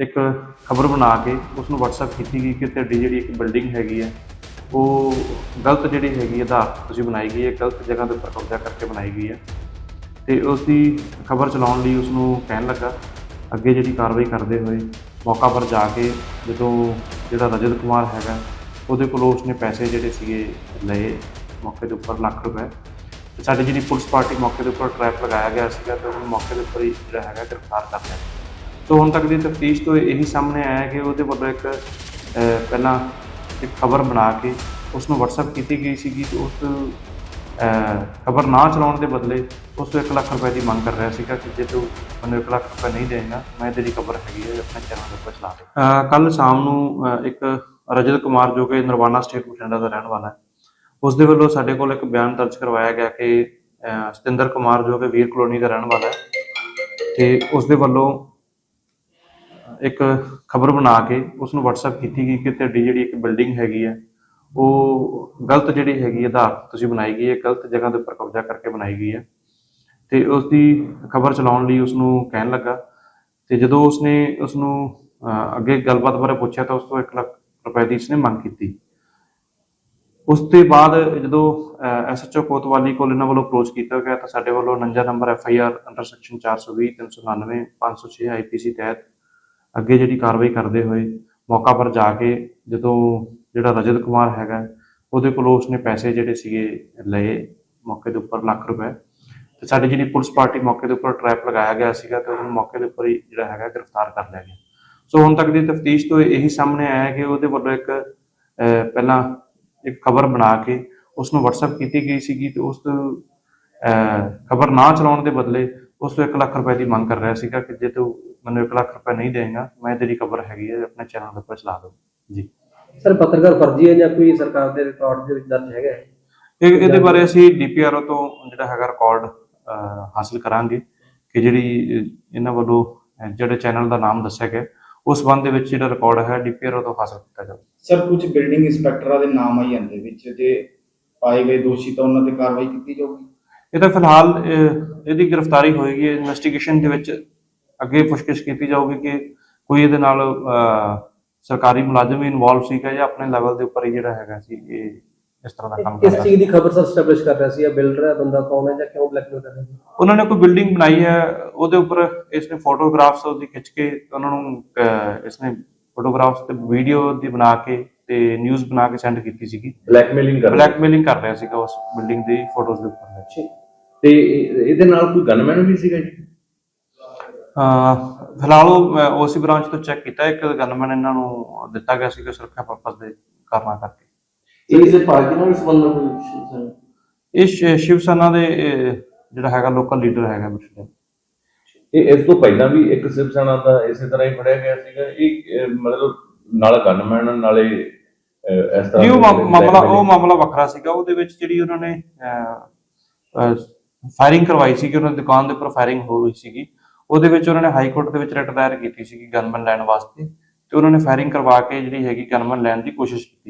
ਇੱਕ ਖਬਰ ਬਣਾ ਕੇ ਉਸ ਨੂੰ WhatsApp ਕੀਤੀ ਗਈ ਕਿ ਤੁਹਾਡੀ ਜਿਹੜੀ ਇੱਕ ਬਿਲਡਿੰਗ ਹੈਗੀ ਹੈ ਉਹ ਗਲਤ ਜਿਹੜੀ ਹੈਗੀ ਆਧਾਰ ਤੁਸੀਂ ਬਣਾਈ ਗਈ ਹੈ, ਗਲਤ ਜਗ੍ਹਾ ਦੇ ਉੱਪਰ ਕਬਜ਼ਾ ਕਰਕੇ ਬਣਾਈ ਗਈ ਹੈ ਤੇ ਉਸ ਦੀ ਖਬਰ ਚਲਾਉਣ ਲਈ ਉਸ ਨੂੰ ਕਹਿਣ ਲੱਗਾ। ਅੱਗੇ ਜਿਹੜੀ ਕਾਰਵਾਈ ਕਰਦੇ ਹੋਏ ਮੌਕਾ ਪਰ ਜਾ ਕੇ ਜਦੋਂ ਜਿਹੜਾ ਰਜਤ ਕੁਮਾਰ ਹੈਗਾ, ਉਹਦੇ ਕੋਲੋਂ ਉਸਨੇ ਪੈਸੇ ਜਿਹੜੇ ਸੀਗੇ ਲਏ ਮੌਕੇ ਦੇ ਉੱਪਰ ਲੱਖ ਰੁਪਏ। ਤੇ ਸਾਡੀ ਜਿਹੜੀ ਪੁਲਿਸ ਪਾਰਟੀ ਮੌਕੇ ਦੇ ਉੱਪਰ ਟਰੈਪ ਲਗਾਇਆ ਗਿਆ ਸੀਗਾ, ਤੇ ਉਹਨੂੰ ਮੌਕੇ ਦੇ ਉੱਪਰ ਹੀ ਜਿਹੜਾ ਹੈਗਾ ਗ੍ਰਿਫਤਾਰ ਕਰ ਲਿਆ। ਸੋ ਹੁਣ ਤੱਕ ਦੀ ਤਫਤੀਸ਼ ਤੋਂ ਇਹੀ ਸਾਹਮਣੇ ਆਇਆ ਕਿ ਉਹਦੇ ਵੱਲੋਂ ਇੱਕ ਪਹਿਲਾਂ ਇੱਕ ਖਬਰ ਬਣਾ ਕੇ ਉਸ ਨੂੰ WhatsApp ਕੀਤੀ ਗਈ ਸੀਗੀ ਤੇ ਉਸ ਖਬਰ ਨਾ ਚਲਾਉਣ ਦੇ ਬਦਲੇ ਉਸ ਤੋਂ 1 ਲੱਖ ਰੁਪਏ ਦੀ ਮੰਗ ਕਰ ਰਿਹਾ ਸੀਗਾ ਕਿ ਜੇ ਤੂੰ ਮੈਨੂੰ 1 ਲੱਖ ਰੁਪਏ ਨਹੀਂ ਦੇਗਾ ਮੈਂ ਤੇਰੀ ਖਬਰ ਹੈਗੀ ਹੈ, ਆਪਣੇ ਚੈਨਲ ਦੇ ਉੱਪਰ ਚਲਾ ਦੇ। ਕੱਲ ਸ਼ਾਮ ਨੂੰ ਇੱਕ ਰਜਤ ਕੁਮਾਰ ਜੋ ਕਿ ਨਰਵਾਨਾ ਸਟੇਟ ਬਠਿੰਡਾ ਦਾ ਰਹਿਣ ਵਾਲਾ ਹੈ ਉਸ ਦੇ ਵੱਲੋਂ ਸਾਡੇ ਕੋਲ ਇੱਕ ਬਿਆਨ ਦਰਜ ਕਰਵਾਇਆ ਗਿਆ ਕਿ ਸਤਿੰਦਰ ਕੁਮਾਰ ਜੋ ਕਿ ਵੀਰ ਕਲੋਨੀ ਦਾ ਰਹਿਣ ਵਾਲਾ ਹੈ ਤੇ ਉਸ ਦੇ ਵੱਲੋਂ ਇੱਕ ਖਬਰ ਬਣਾ ਕੇ ਉਸ ਨੂੰ WhatsApp ਕੀਤੀ ਗਈ ਕਿ ਤੁਹਾਡੀ ਜਿਹੜੀ ਇੱਕ ਬਿਲਡਿੰਗ ਹੈਗੀ ਹੈ ਉਹ ਗਲਤ ਜਿਹੜੀ ਹੈਗੀ ਆਧਾਰ ਤੁਸੀਂ ਬਣਾਈ ਗਈ ਹੈ ਗਲਤ ਜਗ੍ਹਾ ਦੇ ਉੱਪਰ ਕਬਜ਼ਾ ਕਰਕੇ ਬਣਾਈ ਗਈ ਹੈ ਤੇ ਉਸ ਦੀ ਖਬਰ ਚਲਾਉਣ ਲਈ ਉਸ ਨੂੰ ਕਹਿਣ ਲੱਗਾ। ਤੇ ਜਦੋਂ ਉਸਨੇ ਉਸ ਨੂੰ ਅੱਗੇ ਗੱਲਬਾਤ ਬਾਰੇ ਪੁੱਛਿਆ ਤਾਂ ਉਸ ਤੋਂ 1 ਲੱਖ ਰੁਪਏ ਦੀ ਉਸਨੇ ਮੰਗ ਕੀਤੀ। ਉਸ ਤੋਂ ਬਾਅਦ ਜਦੋਂ ਐਸਐਚਓ ਕੋਤਵਾਲੀ ਕੋਲ ਇਹਨਾਂ ਵੱਲੋਂ ਅਪਰੋਚ ਕੀਤਾ ਗਿਆ ਤਾਂ ਸਾਡੇ ਵੱਲੋਂ 49 number FIR under section 420 399 506 IPC ਤਹਿਤ ਅੱਗੇ ਜਿਹੜੀ ਕਾਰਵਾਈ ਕਰਦੇ ਹੋਏ ਮੌਕਾ ਪਰ ਜਾ ਕੇ ਜਦੋਂ ਜਿਹੜਾ ਰਜਤ ਕੁਮਾਰ ਹੈਗਾ ਉਹਦੇ ਕੋਲੋਂ ਉਸਨੇ ਪੈਸੇ ਜਿਹੜੇ ਸੀਗੇ ਲਏ ਮੌਕੇ ਦੇ ਉੱਪਰ ਲੱਖ ਰੁਪਏ। ਤੇ ਸਾਡੀ ਜਿਹੜੀ ਪੁਲਿਸ ਪਾਰਟੀ ਮੌਕੇ ਦੇ ਉੱਪਰ ਟਰੈਪ ਲਗਾਇਆ ਗਿਆ ਸੀਗਾ ਤੇ ਉਹਨੂੰ ਮੌਕੇ ਦੇ ਉੱਪਰ ਹੀ ਜਿਹੜਾ ਹੈਗਾ ਗ੍ਰਿਫਤਾਰ ਕਰ ਲਿਆ ਗਿਆ। ਸੋ ਹੁਣ ਤੱਕ ਦੀ ਤਫਤੀਸ਼ ਤੋਂ ਇਹੀ ਸਾਹਮਣੇ ਆਇਆ ਕਿ ਉਹਦੇ ਵੱਲੋਂ ਇੱਕ ਅਹ, ਪਹਿਲਾਂ ਇੱਕ ਖਬਰ ਬਣਾ ਕੇ ਉਸ ਨੂੰ WhatsApp ਕੀਤੀ ਗਈ ਸੀਗੀ ਤੇ ਉਸ ਤੋਂ ਖਬਰ ਨਾ ਚਲਾਉਣ ਦੇ ਬਦਲੇ ਉਸ ਤੋਂ 1 ਲੱਖ ਰੁਪਏ ਦੀ ਮੰਗ ਕਰ ਰਿਹਾ ਸੀਗਾ ਕਿ ਜੇ ਤੂੰ ਮੈਨੂੰ 1 ਲੱਖ ਰੁਪਏ ਨਹੀਂ ਦੇਗਾ ਮੈਂ ਤੇਰੀ ਖਬਰ ਹੈਗੀ ਹੈ ਆਪਣੇ ਚੈਨਲ ਦੇ ਉੱਪਰ ਚਲਾ ਦੋ ਜੀ। ਸਰ ਪੱਤਰਕਾਰ ਫਰਜ਼ੀ ਹੈ ਜਾਂ ਕੋਈ ਸਰਕਾਰ ਦੇ ਰਿਕਾਰਡ ਦੇ ਵਿੱਚ ਦਰਜ ਹੈਗਾ ਹੈ? ਇਹ ਇਹਦੇ ਬਾਰੇ ਅਸੀਂ ਡੀਪੀਆਰਓ ਤੋਂ ਜਿਹੜਾ ਹੈਗਾ ਰਿਕਾਰਡ ਹਾਸਲ ਕਰਾਂਗੇ ਕਿ ਜਿਹੜੀ ਇਹਨਾਂ ਵੱਲੋਂ ਜਿਹੜੇ ਚੈਨਲ ਦਾ ਨਾਮ ਦੱਸਿਆ ਗਿਆ ਉਸ ਸੰਬੰਧ ਦੇ ਵਿੱਚ ਜਿਹੜਾ ਰਿਕਾਰਡ ਹੈ ਡੀਪੀਆਰਓ ਤੋਂ ਹਾਸਲ ਕੀਤਾ ਜਾਵੇ ਸਰ ਕੁਝ ਬਿਲਡਿੰਗ ਇੰਸਪੈਕਟਰਾਂ ਦੇ ਨਾਮ ਆਈ ਜਾਂਦੇ ਵਿੱਚ ਤੇ ਪਾਏ ਗਏ ਦੋਸ਼ੀ ਤਾਂ ਉਹਨਾਂ ਤੇ ਕਾਰਵਾਈ ਕੀਤੀ ਜਾਊਗੀ? ਇਹ ਤਾਂ ਫਿਲਹਾਲ ਇਹਦੀ ਗ੍ਰਿਫਤਾਰੀ ਹੋਏਗੀ ਇਨਵੈਸਟੀਗੇਸ਼ਨ ਦੇ ਵਿੱਚ ਅੱਗੇ ਪੁੱਛਗਿੱਛ ਕੀਤੀ ਜਾਊਗੀ ਕਿ ਕੋਈ ਇਹਦੇ ਨਾਲ ਸਰਕਾਰੀ ਮੁਲਾਜ਼ਮ ਵੀ ਇਨਵੋਲਵ ਸੀਗਾ ਜਾਂ ਆਪਣੇ ਲੈਵਲ ਦੇ ਉੱਪਰ ਹੀ ਜਿਹੜਾ ਹੈਗਾ ਸੀ ਇਹ ਇਸ ਤਰ੍ਹਾਂ ਦਾ ਕੰਮ ਕਿਸ ਕਰਦਾ ਚੀਜ਼ ਦੀ ਖਬਰ ਸਰ ਸਟੈਬਲਿਸ਼ ਕਰ ਰਿਹਾ ਸੀ ਇਹ ਬਿਲਡਰ ਹੈ ਬੰਦਾ ਕੌਣ ਹੈ ਜਾਂ ਕਿਉਂ ਬਲੈਕਮੇਲ ਕਰ ਰਿਹਾ ਸੀ? ਉਹਨਾਂ ਨੇ ਕੋਈ ਬਿਲਡਿੰਗ ਬਣਾਈ ਹੈ ਉਹਦੇ ਉੱਪਰ ਇਸਨੇ ਫੋਟੋਗ੍ਰਾਫਸ ਉਹਦੀ ਖਿੱਚ ਕੇ ਉਹਨਾਂ ਨੂੰ ਅਹ, ਇਸਨੇ ਫੋਟੋਗ੍ਰਾਫਸ ਤੇ ਵੀਡੀਓ ਦੀ ਬਣਾ ਕੇ ਤੇ ਨਿਊਜ਼ ਬਣਾ ਕੇ ਸੈਂਡ ਕੀਤੀ ਸੀਗੀ। ਬਲੈਕਮੇਲਿੰਗ ਕਰ ਬਲੈਕਮੇਲਿੰਗ ਕਰ ਰਿਹਾ ਸੀਗਾ ਉਸ ਬਿਲਡਿੰਗ ਦੀ ਫੋਟੋਜ਼ ਦੇ ਉੱਪਰ। ਤੇ ਇਹ- ਇਹਦੇ ਨਾਲ ਕੋਈ ਗਨਮੈਨ ਵੀ ਸੀਗਾ ਜੀ? ਫਿਲਹਾਲ ਉਹ ਓਸੀ ਬ੍ਰਾਂਚ ਤੋਂ ਚੈੱਕ ਕੀਤਾ ਇੱਕ ਗਨਮੈਨ ਇਹਨਾਂ ਨੂੰ ਦਿੱਤਾ ਗਿਆ ਸੀਗਾ ਸੁਰੱਖਿਆ ਪਰਪਸ ਦੇ ਕਾਰਨਾਂ ਕਰਕੇ। ਇਹ ਕਿਸੇ ਪਾਰਟੀ ਨਾਲ ਸੰਬੰਧ ਕੋਈ ਇਹ ਸ਼ਿ- ਸ਼ਿਵ ਸੈਨਾ ਦੇ ਜਿਹੜਾ ਹੈਗਾ ਲੋਕਲ ਲੀਡਰ ਹੈਗਾ ਬਠਿੰਡੇ। ਇਹ ਇਸ ਤੋਂ ਪਹਿਲਾਂ ਵੀ ਇੱਕ ਸਿਵ ਸੈਨਾ ਦਾ ਇਸੇ ਤਰ੍ਹਾਂ ਹੀ ਫੜਿਆ ਗਿਆ ਸੀਗਾ। ਇਹ ਮਤਲਬ ਨਾਲ ਗਨਮੈਨ ਨਾਲੇ ਇਸ ਤਰ੍ਹਾਂ ਜੀ ਉਹ ਮਾਮਲਾ ਉਹ ਮਾਮਲਾ ਵੱਖਰਾ ਸੀਗਾ। ਉਹਦੇ ਵਿੱਚ ਜਿਹੜੀ ਉਹਨਾਂ ਨੇ ਫਾਇਰਿੰਗ ਕਰਵਾਈ ਸੀਗੀ ਉਹਨਾਂ ਦੀ ਦੁਕਾਨ ਦੇ ਉੱਪਰ ਫਾਇਰਿੰਗ ਹੋਈ ਸੀਗੀ। ਉਹਦੇ ਵਿੱਚ ਉਹਨਾਂ ਨੇ ਹਾਈ ਕੋਰਟ ਦੇ ਵਿੱਚ ਰਿਟ ਦਾਇਰ ਕੀਤੀ ਸੀਗੀ ਗਨਮੈਨ ਲੈਣ ਵਾਸਤੇ ਤੇ ਉਹਨਾਂ ਨੇ ਫਾਇਰਿੰਗ ਕਰਵਾ ਕੇ ਜਿਹੜੀ ਹੈਗੀ ਗਨਮੈਨ ਲੈਣ ਦੀ ਕੋਸ਼ਿਸ਼ ਕੀਤੀ